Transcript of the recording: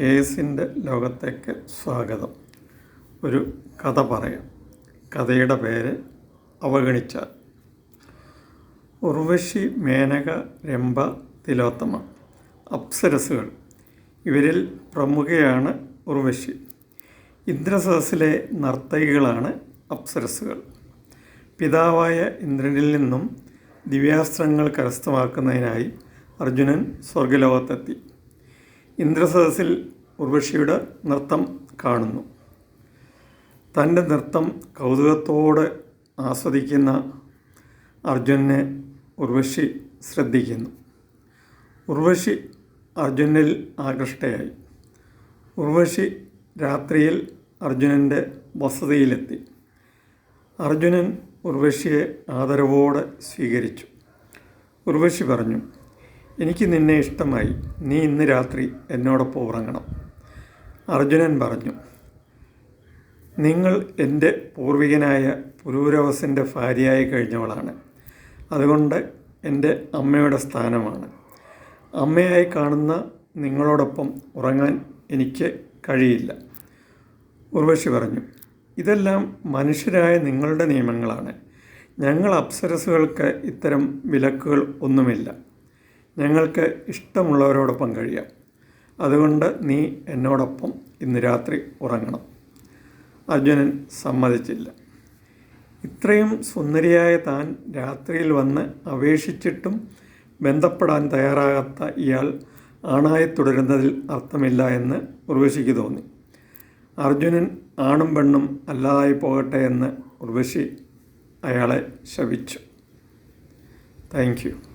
കേസിന്റെ ലോകത്തേക്ക് സ്വാഗതം. ഒരു കഥ പറയാം. കഥയുടെ പേര് അവഗണിച്ചാൽ. ഉർവശി മേനക രംഭ തിലോത്തമ അപ്സരസുകൾ ഇവരിൽ പ്രമുഖയാണ് ഉർവശി. ഇന്ദ്രസദസ്സിലെ നർത്തകികളാണ് അപ്സരസുകൾ പിതാവായ ഇന്ദ്രനിൽ നിന്നും ദിവ്യാസ്ത്രങ്ങൾ കരസ്ഥമാക്കുന്നതിനായി അർജുനൻ സ്വർഗലോകത്തെത്തി ഇന്ദ്രസദസ്സിൽ ഉർവശിയുടെ നൃത്തം കാണുന്നു. തന്റെ നൃത്തം കൗതുകത്തോടെ ആസ്വദിക്കുന്ന അർജുനനെ ഉർവശി ശ്രദ്ധിക്കുന്നു. ഉർവശി അർജുനിൽ ആകൃഷ്ടയായി. ഉർവശി രാത്രിയിൽ അർജുനന്റെ വസതിയിലെത്തി. അർജുനൻ ഉർവശിയെ ആദരവോടെ സ്വീകരിച്ചു. ഉർവശി പറഞ്ഞു എനിക്ക് നിന്നെ ഇഷ്ടമായി. നീ ഇന്ന് രാത്രി എന്നോടൊപ്പം ഉറങ്ങണം. അർജുനൻ പറഞ്ഞു നിങ്ങൾ എന്റെ പൂർവികനായ പുരൂരവസിന്റെ ഭാര്യയായി കഴിഞ്ഞവളാണ്. അതുകൊണ്ട് എന്റെ അമ്മയുടെ സ്ഥാനമാണ്. അമ്മയായി കാണുന്ന നിങ്ങളോടൊപ്പം ഉറങ്ങാൻ എനിക്ക് കഴിയില്ല. ഉർവശി പറഞ്ഞു ഇതെല്ലാം മനുഷ്യരായ നിങ്ങളുടെ നിയമങ്ങളാണ്. ഞങ്ങൾ അപ്സരസുകൾക്ക് ഇത്തരം വിലക്കുകൾ ഒന്നുമില്ല. ഞങ്ങൾക്ക് ഇഷ്ടമുള്ളവരോടൊപ്പം കഴിയാം. അതുകൊണ്ട് നീ എന്നോടൊപ്പം ഇന്ന് രാത്രി ഉറങ്ങണം. അർജുനൻ സമ്മതിച്ചില്ല. ഇത്രയും സുന്ദരിയായ താൻ രാത്രിയിൽ വന്ന് അപേക്ഷിച്ചിട്ടും ബന്ധപ്പെടാൻ തയ്യാറാകാത്ത ഇയാൾ ആണായി തുടരുന്നതിൽ അർത്ഥമില്ല എന്ന് ഉർവശിക്ക് തോന്നി. അർജുനൻ ആണും പെണ്ണും അല്ലാതായി പോകട്ടെ എന്ന് ഉർവശി അയാളെ ശപിച്ചു. Thank you.